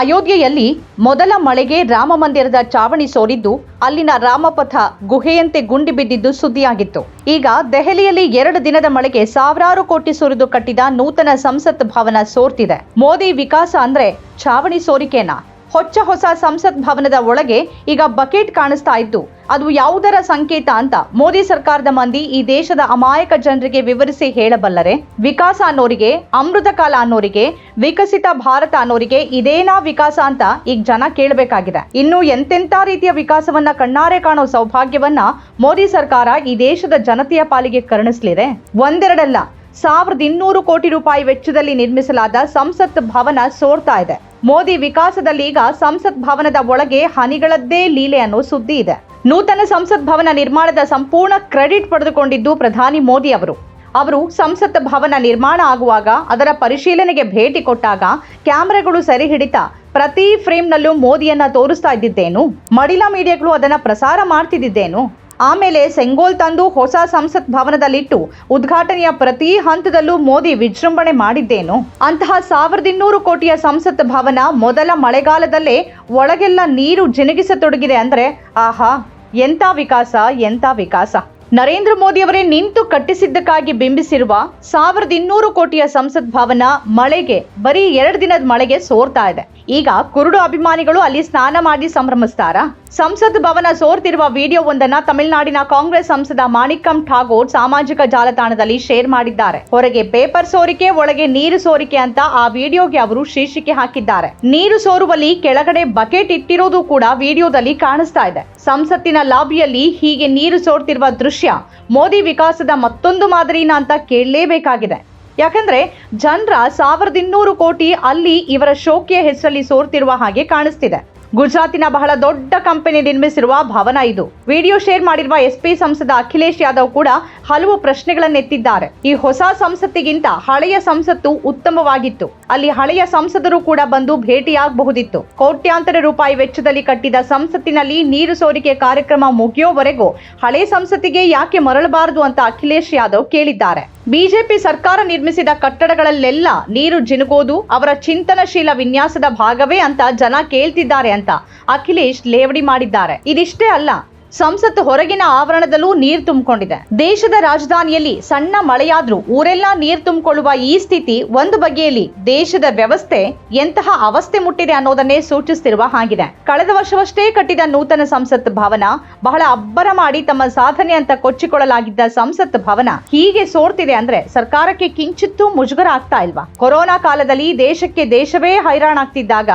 ಅಯೋಧ್ಯೆಯಲ್ಲಿ ಮೊದಲ ಮಳೆಗೆ ರಾಮ ಮಂದಿರದ ಚಾವಣಿ ಸೋರಿದ್ದು, ಅಲ್ಲಿನ ರಾಮಪಥ ಗುಹೆಯಂತೆ ಗುಂಡಿ ಬಿದ್ದಿದ್ದು ಸುದ್ದಿಯಾಗಿತ್ತು. ಈಗ ದೆಹಲಿಯಲ್ಲಿ ಎರಡು ದಿನದ ಮಳೆಗೆ ಸಾವಿರಾರು ಕೋಟಿ ಸುರಿದು ಕಟ್ಟಿದ ನೂತನ ಸಂಸತ್ ಭವನ ಸೋರ್ತಿದೆ. ಮೋದಿ ವಿಕಾಸ ಅಂದ್ರೆ ಚಾವಣಿ ಸೋರಿಕೆನಾ? ಹೊಚ್ಚ ಹೊಸ ಸಂಸತ್ ಭವನದ ಒಳಗೆ ಈಗ ಬಕೆಟ್ ಕಾಣಿಸ್ತಾ ಇದ್ದು ಅದು ಯಾವುದರ ಸಂಕೇತ ಅಂತ ಮೋದಿ ಸರ್ಕಾರದ ಮಂದಿ ಈ ದೇಶದ ಅಮಾಯಕ ಜನರಿಗೆ ವಿವರಿಸಿ ಹೇಳಬಲ್ಲರೆ, ವಿಕಾಸ ಅನ್ನೋರಿಗೆ, ಅಮೃತ ಕಾಲ ಅನ್ನೋರಿಗೆ, ವಿಕಸಿತ ಭಾರತ ಅನ್ನೋರಿಗೆ ಇದೇನಾ ವಿಕಾಸ ಅಂತ ಈಗ ಜನ ಕೇಳಬೇಕಾಗಿದೆ. ಇನ್ನು ಎಂತೆಂಥ ರೀತಿಯ ವಿಕಾಸವನ್ನ ಕಣ್ಣಾರೆ ಕಾಣೋ ಸೌಭಾಗ್ಯವನ್ನ ಮೋದಿ ಸರ್ಕಾರ ಈ ದೇಶದ ಜನತೆಯ ಪಾಲಿಗೆ ಕರುಣಿಸಲಿದೆ. ಒಂದೆರಡಲ್ಲ, ಸಾವಿರದ ಇನ್ನೂರು ಕೋಟಿ ರೂಪಾಯಿ ವೆಚ್ಚದಲ್ಲಿ ನಿರ್ಮಿಸಲಾದ ಸಂಸತ್ ಭವನ ಸೋರ್ತಾ ಇದೆ. ಮೋದಿ ವಿಕಾಸದಲ್ಲಿ ಈಗ ಸಂಸತ್ ಭವನದ ಒಳಗೆ ಹನಿಗಳದ್ದೇ ಲೀಲೆ ಅನ್ನೋ ಸುದ್ದಿ ಇದೆ. ನೂತನ ಸಂಸತ್ ಭವನ ನಿರ್ಮಾಣದ ಸಂಪೂರ್ಣ ಕ್ರೆಡಿಟ್ ಪಡೆದುಕೊಂಡಿದ್ದು ಪ್ರಧಾನಿ ಮೋದಿ ಅವರು. ಅವರು ಸಂಸತ್ ಭವನ ನಿರ್ಮಾಣ ಆಗುವಾಗ ಅದರ ಪರಿಶೀಲನೆಗೆ ಭೇಟಿ ಕೊಟ್ಟಾಗ ಕ್ಯಾಮೆರಾಗಳು ಸರಿ ಹಿಡಿತ ಪ್ರತಿ ಫ್ರೇಮ್ನಲ್ಲೂ ಮೋದಿಯನ್ನ ತೋರಿಸ್ತಾ ಇದ್ದಿದ್ದೇನು? ಮಡಿಲಾ ಮೀಡಿಯಾಗಳು ಅದನ್ನ ಪ್ರಸಾರ ಮಾಡ್ತಿದ್ದೇನು ಆಮೇಲೆ ಸೆಂಗೋಲ್ ತಂದು ಹೊಸ ಸಂಸತ್ ಭವನದಲ್ಲಿಟ್ಟು ಉದ್ಘಾಟನೆಯ ಪ್ರತಿ ಹಂತದಲ್ಲೂ ಮೋದಿ ವಿಜೃಂಭಣೆ ಮಾಡಿದ್ದೇನು? ಅಂತಹ ಸಾವಿರದ ಇನ್ನೂರು ಕೋಟಿಯ ಸಂಸತ್ ಭವನ ಮೊದಲ ಮಳೆಗಾಲದಲ್ಲೇ ಒಳಗೆಲ್ಲ ನೀರು ಜಿನಗಿಸತೊಡಗಿದೆ ಅಂದ್ರೆ ಆಹಾ, ಎಂಥ ವಿಕಾಸ ಎಂಥ ವಿಕಾಸ. ನರೇಂದ್ರ ಮೋದಿ ಅವರೇ ನಿಂತು ಕಟ್ಟಿಸಿದ್ದಕ್ಕಾಗಿ ಬಿಂಬಿಸಿರುವ ಸಾವಿರದ ಇನ್ನೂರು ಕೋಟಿಯ ಸಂಸತ್ ಭವನ ಮಳೆಗೆ, ಬರೀ ಎರಡು ದಿನದ ಮಳೆಗೆ ಸೋರ್ತಾ ಇದೆ. ಈಗ ಕುರುಡು ಅಭಿಮಾನಿಗಳು ಅಲ್ಲಿ ಸ್ನಾನ ಮಾಡಿ ಸಂಭ್ರಮಿಸ್ತಾರಾ? ಸಂಸತ್ ಭವನ ಸೋರ್ತಿರುವ ವಿಡಿಯೋ ಒಂದನ್ನ ತಮಿಳುನಾಡಿನ ಕಾಂಗ್ರೆಸ್ ಸಂಸದ ಮಾಣಿಕಂ ಠಾಗೋರ್ ಸಾಮಾಜಿಕ ಜಾಲತಾಣದಲ್ಲಿ ಶೇರ್ ಮಾಡಿದ್ದಾರೆ. ಹೊರಗೆ ಪೇಪರ್ ಸೋರಿಕೆ, ಒಳಗೆ ನೀರು ಸೋರಿಕೆ ಅಂತ ಆ ವಿಡಿಯೋಗೆ ಅವರು ಶೀರ್ಷಿಕೆ ಹಾಕಿದ್ದಾರೆ. ನೀರು ಸೋರುವಲ್ಲಿ ಕೆಳಗಡೆ ಬಕೆಟ್ ಇಟ್ಟಿರೋದು ಕೂಡ ವಿಡಿಯೋದಲ್ಲಿ ಕಾಣಿಸ್ತಾ ಇದೆ. ಸಂಸತ್ತಿನ ಲಾಬಿಯಲ್ಲಿ ಹೀಗೆ ನೀರು ಸೋರ್ತಿರುವ ದೃಶ್ಯ ಮೋದಿ ವಿಕಾಸದ ಮತ್ತೊಂದು ಮಾದರಿನ ಅಂತ ಕೇಳಲೇಬೇಕಾಗಿದೆ. ಯಾಕಂದ್ರೆ ಜನರ ಸಾವಿರದ ಇನ್ನೂರು ಕೋಟಿ ಅಲ್ಲಿ ಇವರ ಶೋಕಿಯ ಹೆಸರಲ್ಲಿ ಸೋರ್ತಿರುವ ಹಾಗೆ ಕಾಣಿಸ್ತಿದೆ. ಗುಜರಾತಿನ ಬಹಳ ದೊಡ್ಡ ಕಂಪನಿ ನಿರ್ಮಿಸಿರುವ ಭವನ ಇದು. ವಿಡಿಯೋ ಶೇರ್ ಮಾಡಿರುವ ಎಸ್ಪಿ ಸಂಸದ ಅಖಿಲೇಶ್ ಯಾದವ್ ಕೂಡ ಹಲವು ಪ್ರಶ್ನೆಗಳನ್ನೆತ್ತಿದ್ದಾರೆ. ಈ ಹೊಸ ಸಂಸತ್ತಿಗಿಂತ ಹಳೆಯ ಸಂಸತ್ತು ಉತ್ತಮವಾಗಿತ್ತು. ಅಲ್ಲಿ ಹಳೆಯ ಸಂಸದರು ಕೂಡ ಬಂದು ಭೇಟಿಯಾಗಬಹುದಿತ್ತು. ಕೋಟ್ಯಾಂತರ ರೂಪಾಯಿ ವೆಚ್ಚದಲ್ಲಿ ಕಟ್ಟಿದ ಸಂಸತ್ತಿನಲ್ಲಿ ನೀರು ಸೋರಿಕೆ ಕಾರ್ಯಕ್ರಮ ಮುಗಿಯೋವರೆಗೂ ಹಳೆ ಸಂಸತ್ತಿಗೆ ಯಾಕೆ ಮರಳಬಾರದು ಅಂತ ಅಖಿಲೇಶ್ ಯಾದವ್ ಕೇಳಿದ್ದಾರೆ. ಬಿಜೆಪಿ ಸರ್ಕಾರ ನಿರ್ಮಿಸಿದ ಕಟ್ಟಡಗಳಲ್ಲೆಲ್ಲ ನೀರು ಜಿನುಗೋದು, ಅವರ ಚಿಂತನಶೀಲ ವಿನ್ಯಾಸದ ಭಾಗವೇ ಅಂತ ಜನ ಕೇಳ್ತಿದ್ದಾರೆ ಅಂತ ಅಖಿಲೇಶ್ ಲೇವಡಿ ಮಾಡಿದ್ದಾರೆ. ಇದಿಷ್ಟೇ ಅಲ್ಲ ಸಂಸತ್ತು ಹೊರಗಿನ ಆವರಣದಲ್ಲೂ ನೀರು ತುಂಬಿಕೊಂಡಿದೆ. ದೇಶದ ರಾಜಧಾನಿಯಲ್ಲಿ ಸಣ್ಣ ಮಳೆಯಾದ್ರೂ ಊರೆಲ್ಲ ನೀರು ತುಂಬಿಕೊಳ್ಳುವ ಈ ಸ್ಥಿತಿ ಒಂದು ಬಗೆಯಲ್ಲಿ ದೇಶದ ವ್ಯವಸ್ಥೆ ಎಂತಹ ಅವಸ್ಥೆ ಮುಟ್ಟಿದೆ ಅನ್ನೋದನ್ನೇ ಸೂಚಿಸುತ್ತಿರುವ ಹಾಗಿದೆ. ಕಳೆದ ವರ್ಷವಷ್ಟೇ ಕಟ್ಟಿದ ನೂತನ ಸಂಸತ್ ಭವನ ಬಹಳ ಅಬ್ಬರ ಮಾಡಿ ತಮ್ಮ ಸಾಧನೆ ಅಂತ ಕೊಚ್ಚಿಕೊಳ್ಳಲಾಗಿದ್ದ ಸಂಸತ್ ಭವನ ಹೀಗೆ ಸೋರ್ತಿದೆ ಅಂದ್ರೆ ಸರ್ಕಾರಕ್ಕೆ ಕಿಂಚಿತ್ತೂ ಮುಜುಗರ ಆಗ್ತಾ ಇಲ್ವಾ? ಕೊರೋನಾ ಕಾಲದಲ್ಲಿ ದೇಶಕ್ಕೆ ದೇಶವೇ ಹೈರಾಣಾಗ್ತಿದ್ದಾಗ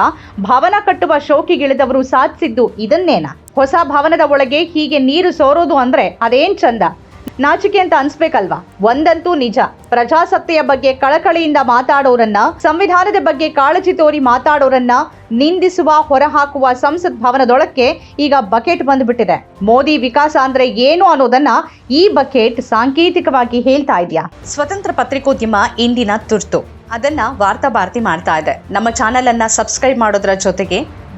ಭವನ ಕಟ್ಟುವ ಶೋಕಿಗಿಳಿದವರು ಸಾಧಿಸಿದ್ದು ಇದನ್ನೇನಾ? ಹೊಸ ಭವನದ ಒಳಗೆ ಹೀಗೆ ನೀರು ಸೋರೋದು ಅಂದ್ರೆ ಅದೇನ್ ಚಂದ? ನಾಚಿಕೆ ಅಂತ ಅನ್ಸ್ಬೇಕಲ್ವಾ? ಒಂದಂತೂ ನಿಜ. ಪ್ರಜಾಸತ್ತೆಯ ಬಗ್ಗೆ ಕಳಕಳಿಯಿಂದ ಮಾತಾಡೋರನ್ನ, ಸಂವಿಧಾನದ ಬಗ್ಗೆ ಕಾಳಜಿ ತೋರಿ ಮಾತಾಡೋರನ್ನ ನಿಂದಿಸುವ, ಹೊರಹಾಕುವ ಸಂಸತ್ ಭವನದೊಳಕ್ಕೆ ಈಗ ಬಕೆಟ್ ಬಂದ್ಬಿಟ್ಟಿದೆ. ಮೋದಿ ವಿಕಾಸ ಅಂದ್ರೆ ಏನು ಅನ್ನೋದನ್ನ ಈ ಬಕೆಟ್ ಸಾಂಕೇತಿಕವಾಗಿ ಹೇಳ್ತಾ ಇದೆಯಾ? ಸ್ವತಂತ್ರ ಪತ್ರಿಕೋದ್ಯಮ ಇಂದಿನ ತುರ್ತು. ಅದನ್ನ ವಾರ್ತಾ ಭಾರತಿ ಮಾಡ್ತಾ ಇದೆ. ನಮ್ಮ ಚಾನೆಲ್ ಅನ್ನ ಸಬ್ಸ್ಕ್ರೈಬ್ ಮಾಡೋದ್ರ ಜೊತೆಗೆ